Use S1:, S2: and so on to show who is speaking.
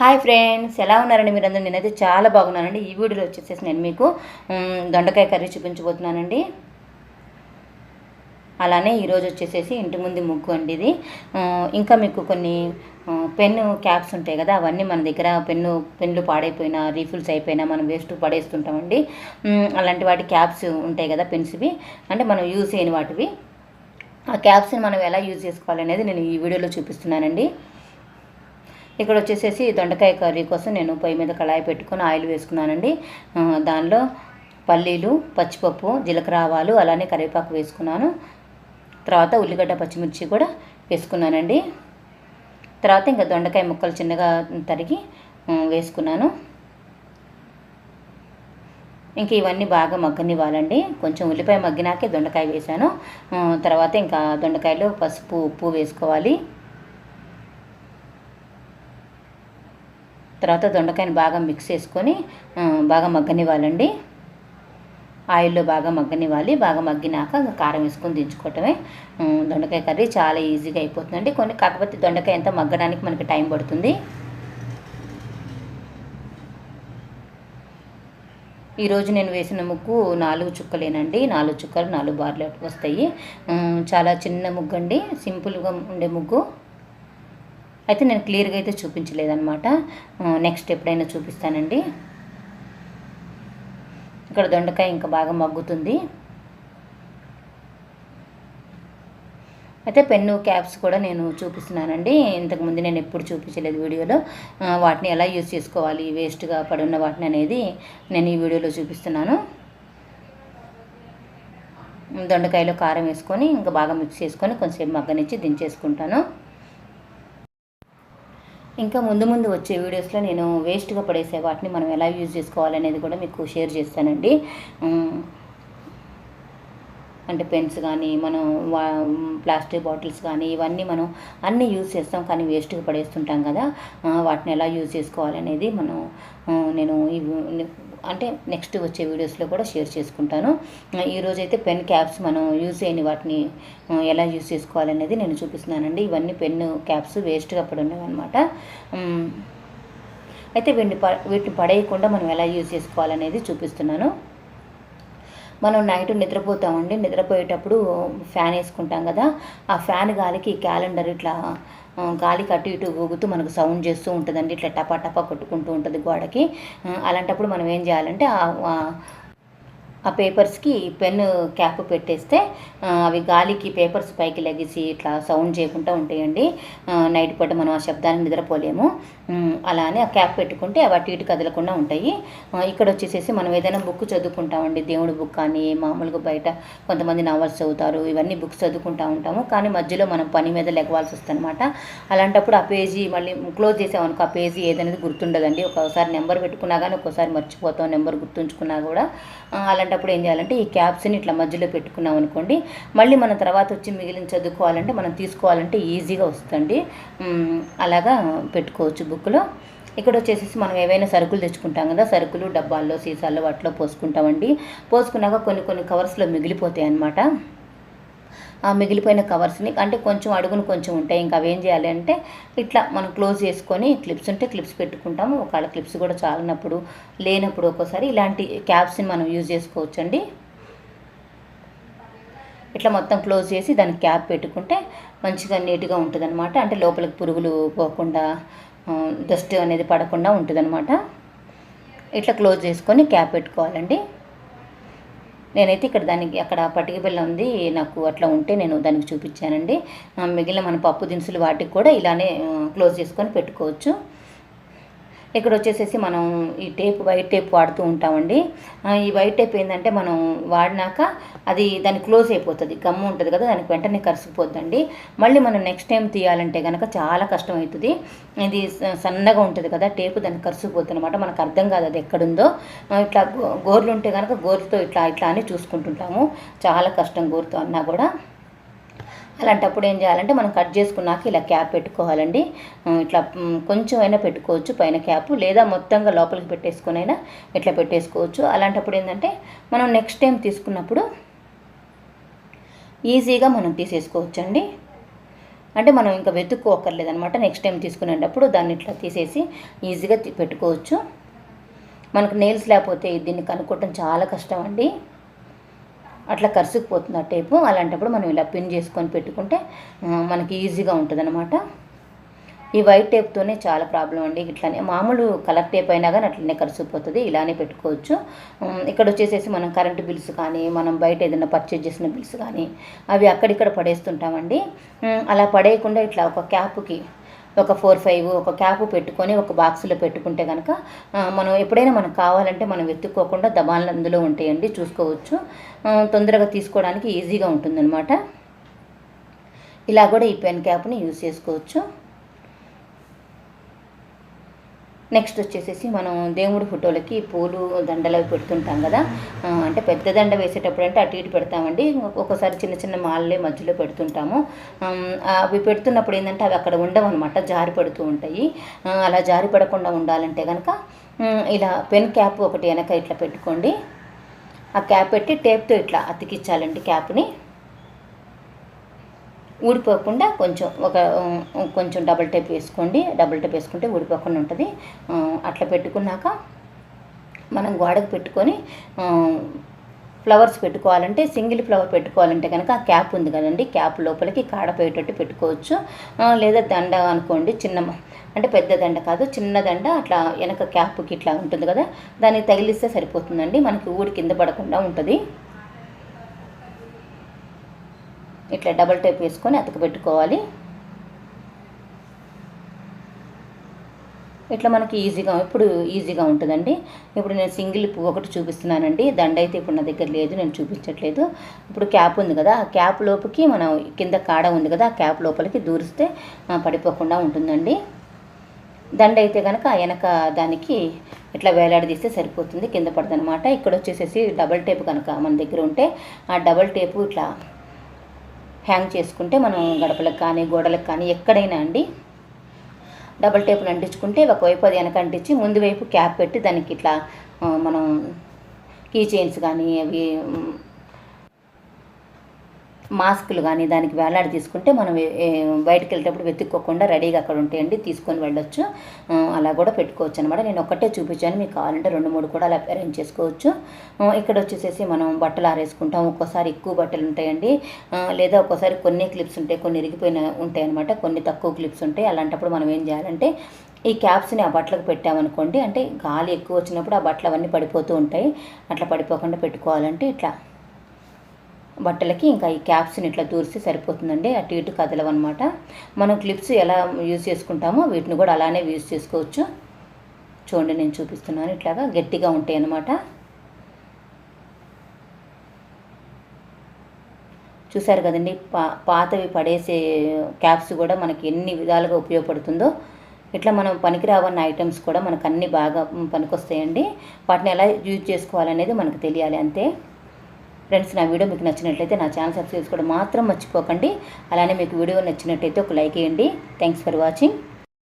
S1: Hi friends ఎలా ఉన్నారండి మీరందరూ? నేనైతే చాలా బాగున్నానండి. ఈ వీడియోలో వచ్చేసేసి నేను మీకు దొండకాయ కర్రీ చూపించబోతున్నానండి. అలానే ఈరోజు వచ్చేసేసి ఇంటి ముందు ముగ్గు అండి ఇది. ఇంకా మీకు కొన్ని పెన్ను క్యాప్స్ ఉంటాయి కదా అవన్నీ మన దగ్గర పెన్ను పెన్లు పాడైపోయినా రీఫిల్స్ అయిపోయినా మనం వేస్ట్ పడేస్తుంటామండి. అలాంటి వాటి క్యాప్స్ ఉంటాయి కదా పెన్స్వి అంటే మనం యూజ్ చేయని వాటివి. ఆ క్యాప్స్ని మనం ఎలా యూజ్ చేసుకోవాలనేది నేను ఈ వీడియోలో చూపిస్తున్నానండి. ఇక్కడ వచ్చేసేసి దొండకాయ కర్రీ కోసం నేను పొయ్యి మీద కళాయి పెట్టుకొని ఆయిల్ వేసుకున్నానండి. దానిలో పల్లీలు పచ్చిపప్పు జీలకర్ర ఆవాలు అలానే కరివేపాకు వేసుకున్నాను. తర్వాత ఉల్లిగడ్డ పచ్చిమిర్చి కూడా వేసుకున్నానండి. తర్వాత ఇంకా దొండకాయ ముక్కలు చిన్నగా తరిగి వేసుకున్నాను. ఇంక ఇవన్నీ బాగా మగ్గనివ్వాలండి. కొంచెం ఉల్లిపాయ మగ్గినాకే దొండకాయ వేసాను తర్వాత ఇంకా దొండకాయలు పసుపు ఉప్పు వేసుకోవాలి. తర్వాత దొండకాయని బాగా మిక్స్ చేసుకొని బాగా మగ్గనివ్వాలండి. ఆయిల్లో బాగా మగ్గనివ్వాలి. బాగా మగ్గినాక కారం వేసుకొని దించుకోవటమే. దొండకాయ కర్రీ చాలా ఈజీగా అయిపోతుందండి. కొన్ని కాకపోతే దొండకాయ అంతా మగ్గడానికి మనకి టైం పడుతుంది. ఈరోజు నేను వేసిన ముగ్గు నాలుగు చుక్కలేనండి. నాలుగు చుక్కలు నాలుగు బార్లు వస్తాయి. చాలా చిన్న ముగ్గు అండి సింపుల్గా ఉండే ముగ్గు. అయితే నేను క్లియర్గా అయితే చూపించలేదన్నమాట. నెక్స్ట్ ఎప్పుడైనా చూపిస్తానండి. ఇక్కడ దొండకాయ ఇంకా బాగా మగ్గుతుంది. అయితే పెన్ను క్యాప్స్ కూడా నేను చూపిస్తున్నానండి. ఇంతకుముందు నేను ఎప్పుడు చూపించలేదు వీడియోలో. వాటిని ఎలా యూజ్ చేసుకోవాలి వేస్ట్గా పడున్న వాటిని అనేది నేను ఈ వీడియోలో చూపిస్తున్నాను. దొండకాయలో కారం వేసుకొని ఇంకా బాగా మిక్స్ చేసుకొని కొంచెంసేపు మగ్గనిచ్చి దించేసుకుంటాను. ఇంకా ముందు ముందు వచ్చే వీడియోస్లో నేను వేస్ట్గా పడేసే వాటిని మనం ఎలా యూజ్ చేసుకోవాలనేది కూడా మీకు షేర్ చేస్తానండి. అంటే పెన్స్ కానీ మనం వా ప్లాస్టిక్ బాటిల్స్ కానీ ఇవన్నీ మనం అన్నీ యూజ్ చేస్తాం. కానీ వేస్ట్గా పడేస్తుంటాం కదా. వాటిని ఎలా యూజ్ చేసుకోవాలనేది మనం నేను అంటే నెక్స్ట్ వచ్చే వీడియోస్లో కూడా షేర్ చేసుకుంటాను. ఈరోజు ఈరోజైతే పెన్ క్యాప్స్ మనం యూజ్ చేయని వాటిని ఎలా యూజ్ చేసుకోవాలనేది నేను చూపిస్తున్నానండి. ఇవన్నీ పెన్ను క్యాప్స్ వేస్ట్గా పడి ఉన్నాయి అనమాట అయితే వీటిని ప వీటిని పడేయకుండా మనం ఎలా యూజ్ చేసుకోవాలనేది చూపిస్తున్నాను. మనం నైట్ నిద్రపోతామండి. నిద్రపోయేటప్పుడు ఫ్యాన్ వేసుకుంటాం కదా. ఆ ఫ్యాన్ గాలికి క్యాలెండర్ ఇట్లా గాలి గాలికి అటు ఇటు ఊగుతూ మనకు సౌండ్ చేస్తూ ఉంటుందండి. ఇట్లా టపా టపా కొట్టుకుంటూ ఉంటుంది గోడకి. అలాంటప్పుడు మనం ఏం చేయాలంటే ఆ- పేపర్స్కి పెన్ క్యాప్ పెట్టేస్తే అవి గాలికి పేపర్స్ పైకి లెగిసి ఇట్లా సౌండ్ చేయకుండా ఉంటాయండి. నైట్ పూట మనం ఆ శబ్దాన్ని నిద్రపోలేము. అలానే ఆ క్యాప్ పెట్టుకుంటే అవి అటు ఇటు కదలకుండా ఉంటాయి. ఇక్కడ వచ్చేసేసి మనం ఏదైనా బుక్ చదువుకుంటామండి. దేవుడి బుక్ కానీ మామూలుగా బయట కొంతమంది నావల్స్ చదువుతారు. ఇవన్నీ బుక్స్ చదువుకుంటా ఉంటాము. కానీ మధ్యలో మనం పని మీద లెగవాల్సి వస్తుంది అనమాట అలాంటప్పుడు ఆ పేజీ మళ్ళీ క్లోజ్ చేసామనుకో ఆ పేజీ ఏదనేది గుర్తుండదండి. ఒకసారి నెంబర్ పెట్టుకున్నా కానీ ఒక్కోసారి మర్చిపోతాం. నెంబర్ గుర్తుంచుకున్నా కూడా. అలాంటి అలాంటప్పుడు ఏం చేయాలంటే ఈ క్యాప్స్ని ఇట్లా మధ్యలో పెట్టుకున్నాం అనుకోండి మళ్ళీ మన తర్వాత వచ్చి మిగిలిన చదువుకోవాలంటే మనం తీసుకోవాలంటే ఈజీగా వస్తుంది అలాగా పెట్టుకోవచ్చు బుక్లో. ఇక్కడ వచ్చేసి మనం ఏవైనా సరుకులు తెచ్చుకుంటాం కదా సరుకులు డబ్బాల్లో సీసాల్లో వాటిలో పోసుకుంటామండి. పోసుకున్నాక కొన్ని కొన్ని కవర్స్లో మిగిలిపోతాయి అన్నమాట మిగిలిపోయిన కవర్స్ని అంటే కొంచెం అడుగును కొంచెం ఉంటాయి. ఇంకా అవి ఏం చేయాలి అంటే ఇట్లా మనం క్లోజ్ చేసుకొని క్లిప్స్ ఉంటే క్లిప్స్ పెట్టుకుంటాము. ఒకవేళ క్లిప్స్ కూడా చాలినప్పుడు లేనప్పుడు ఒక్కోసారి ఇలాంటి క్యాప్స్ని మనం యూజ్ చేసుకోవచ్చండి. ఇట్లా మొత్తం క్లోజ్ చేసి దానికి క్యాప్ పెట్టుకుంటే మంచిగా నీట్గా ఉంటుంది అనమాట అంటే లోపలికి పురుగులు పోకుండా డస్ట్ అనేది పడకుండా ఉంటుంది ఇట్లా క్లోజ్ చేసుకొని క్యాప్ పెట్టుకోవాలండి. నేనైతే ఇక్కడ దానికి అక్కడ పటిక బిల్ల ఉంది నాకు అట్లా ఉంటే నేను దానికి చూపించానండి. మిగిలిన మన పప్పు దినుసులు వాటికి కూడా ఇలానే క్లోజ్ చేసుకొని పెట్టుకోవచ్చు. ఇక్కడ వచ్చేసేసి మనం ఈ టేప్ వైట్ టేప్ వాడుతూ ఉంటామండి. ఈ వైట్ టేప్ ఏంటంటే మనం వాడినాక అది దాన్ని క్లోజ్ అయిపోతుంది. గమ్ము ఉంటుంది కదా దానికి వెంటనే కరిసిపోతుందండి మళ్ళీ మనం నెక్స్ట్ టైం తీయాలంటే కనుక చాలా కష్టం అవుతుంది ఇది సన్నగా ఉంటుంది కదా టేపు దానికి కరిసిపోతుంది అనమాట మనకు అర్థం కాదు అది ఎక్కడుందో. ఇట్లా గోర్లు ఉంటే కనుక గోర్లతో ఇట్లా ఇట్లా అని చూసుకుంటుంటాము. చాలా కష్టం గోరుతో అన్నా కూడా. అలాంటప్పుడు ఏం చేయాలంటే మనం కట్ చేసుకున్నాక ఇలా క్యాప్ పెట్టుకోవాలండి. ఇట్లా కొంచెం అయినా పెట్టుకోవచ్చు పైన క్యాప్ లేదా మొత్తంగా లోపలికి పెట్టేసుకునైనా ఇట్లా పెట్టేసుకోవచ్చు. అలాంటప్పుడు ఏంటంటే మనం నెక్స్ట్ టైం తీసుకున్నప్పుడు ఈజీగా మనం తీసేసుకోవచ్చండి. అంటే మనం ఇంకా వెతుక్కోకర్లేదనమాట నెక్స్ట్ టైం తీసుకునేటప్పుడు దాన్ని ఇట్లా తీసేసి ఈజీగా పెట్టుకోవచ్చు. మనకు నెయిల్స్ లేకపోతే దీన్ని కనుక్కోవటం చాలా కష్టం అండి అట్లా కరుసుకుపోతుంది ఆ టేపు. అలాంటప్పుడు మనం ఇలా పిన్ చేసుకొని పెట్టుకుంటే మనకి ఈజీగా ఉంటుంది ఈ వైట్ టేప్తోనే చాలా ప్రాబ్లం అండి ఇట్లానే. మామూలు కలర్ టేప్ అయినా కానీ అట్లనే కరిసిపోతుంది. ఇలానే పెట్టుకోవచ్చు. ఇక్కడ వచ్చేసేసి మనం కరెంటు బిల్స్ కానీ మనం బయట ఏదైనా పర్చేజ్ చేసిన బిల్స్ కానీ అవి అక్కడిక్కడ పడేస్తుంటామండి. అలా పడేయకుండా ఇట్లా ఒక క్యాప్కి ఒక ఫోర్ ఫైవ్ ఒక క్యాప్ పెట్టుకొని ఒక బాక్స్లో పెట్టుకుంటే కనుక మనం ఎప్పుడైనా మనకు కావాలంటే మనం వెతుక్కోకుండా దబాన్లు అందులో ఉంటాయండి చూసుకోవచ్చు. తొందరగా తీసుకోవడానికి ఈజీగా ఉంటుందన్నమాట. ఇలా కూడా ఈ పెన్ క్యాప్ని యూజ్ చేసుకోవచ్చు. నెక్స్ట్ వచ్చేసేసి మనం దేవుడి ఫోటోలకి పూలు దండలు అవి పెడుతుంటాం కదా. అంటే పెద్ద దండ వేసేటప్పుడు అంటే అటు ఇటు పెడతామండి. ఒక్కొక్కసారి చిన్న చిన్న మాలలే మధ్యలో పెడుతుంటాము. అవి పెడుతున్నప్పుడు ఏంటంటే అవి అక్కడ ఉండవు అనమాట జారి పడుతూ ఉంటాయి. అలా జారి పడకుండా ఉండాలంటే కనుక ఇలా పెన్ క్యాప్ ఒకటి వెనక ఇట్లా పెట్టుకోండి. ఆ క్యాప్ పెట్టి టేప్తో ఇట్లా అతికిచ్చాలండి క్యాప్ని. ఊడిపోకుండా కొంచెం ఒక కొంచెం డబుల్ టేప్ వేసుకోండి. డబుల్ టేప్ వేసుకుంటే ఊడిపోకుండా ఉంటుంది. అట్లా పెట్టుకున్నాక మనం గోడకు పెట్టుకొని ఫ్లవర్స్ పెట్టుకోవాలంటే సింగిల్ ఫ్లవర్ పెట్టుకోవాలంటే కనుక ఆ క్యాప్ ఉంది కదండి. క్యాప్ లోపలికి కాడపోయేటట్టు పెట్టుకోవచ్చు. లేదా దండ అనుకోండి చిన్న అంటే పెద్ద దండ కాదు చిన్న దండ అట్లా వెనక క్యాప్కి ఇట్లా ఉంటుంది కదా దానికి తగిలిస్తే సరిపోతుందండి. మనకి ఊడి కింద పడకుండా ఉంటుంది. ఇట్లా డబల్ టేప్ వేసుకొని అతక పెట్టుకోవాలి ఇట్లా మనకి ఈజీగా ఇప్పుడు ఈజీగా ఉంటుందండి. ఇప్పుడు నేను సింగిల్ పువ్వు ఒకటి చూపిస్తున్నానండి. దండ అయితే ఇప్పుడు నా దగ్గర లేదు నేను చూపించట్లేదు. ఇప్పుడు క్యాప్ ఉంది కదా ఆ క్యాప్ లోపలికి మనం కింద కాడ ఉంది కదా ఆ క్యాప్ లోపలికి దూరిస్తే పడిపోకుండా ఉంటుందండి. దండ అయితే కనుక వెనక దానికి ఇట్లా వేలాడదీస్తే సరిపోతుంది కింద పడదనమాట. ఇక్కడ వచ్చేసేసి డబల్ టేప్ కనుక మన దగ్గర ఉంటే ఆ డబల్ టేపు ఇట్లా హ్యాంగ్ చేసుకుంటే మనం గడపలకు కానీ గోడలకు కానీ ఎక్కడైనా అండి డబల్ టేపులు అంటించుకుంటే ఒకవైపు అది వెనక అంటించి ముందు వైపు క్యాప్ పెట్టి దానికి ఇట్లా మనం కీ చైన్స్ కానీ అవి మాస్కులు కానీ దానికి వేలాడి తీసుకుంటే మనం బయటకు వెళ్ళేటప్పుడు వెతుక్కోకుండా రెడీగా అక్కడ ఉంటాయండి తీసుకొని వెళ్ళొచ్చు. అలా కూడా పెట్టుకోవచ్చు అనమాట నేను ఒక్కటే చూపించాను మీకు కావాలంటే రెండు మూడు కూడా అలా అరేంజ్ చేసుకోవచ్చు. ఇక్కడ వచ్చేసేసి మనం బట్టలు ఆరేసుకుంటాం. ఒక్కోసారి ఎక్కువ బట్టలు ఉంటాయండి. లేదా ఒక్కోసారి కొన్ని క్లిప్స్ ఉంటాయి కొన్ని ఇరిగిపోయిన ఉంటాయి అనమాట కొన్ని తక్కువ క్లిప్స్ ఉంటాయి. అలాంటప్పుడు మనం ఏం చేయాలంటే ఈ క్యాప్స్ని ఆ బట్టలకు పెట్టామనుకోండి అంటే గాలి ఎక్కువ వచ్చినప్పుడు ఆ బట్టలు అవన్నీ పడిపోతూ ఉంటాయి. అట్లా పడిపోకుండా పెట్టుకోవాలంటే ఇట్లా. బట్టలకి ఇంకా ఈ క్యాప్స్ని ఇట్లా దూరిస్తే సరిపోతుందండి. అటు ఇటు కదలవన్నమాట. మనం క్లిప్స్ ఎలా యూజ్ చేసుకుంటామో వీటిని కూడా అలానే యూజ్ చేసుకోవచ్చు. చూడండి నేను చూపిస్తున్నాను. ఇట్లాగా గట్టిగా ఉంటాయి అన్నమాట చూసారు కదండి పా పాతవి పడేసే క్యాప్స్ కూడా మనకి ఎన్ని విధాలుగా ఉపయోగపడుతుందో. ఇట్లా మనం పనికిరావన్న ఐటమ్స్ కూడా మనకు అన్నీ బాగా పనికొస్తాయండి. వాటిని ఎలా యూజ్ చేసుకోవాలనేది మనకు తెలియాలి అంతే. ఫ్రెండ్స్ నా వీడియో మీకు నచ్చినట్లయితే నా ఛానల్ సబ్స్క్రైబ్ చేసుకోవడం మాత్రం మర్చిపోకండి. అలానే మీకు వీడియో నచ్చినట్టయితే ఒక లైక్ వేయండి థ్యాంక్స్ ఫర్ వాచింగ్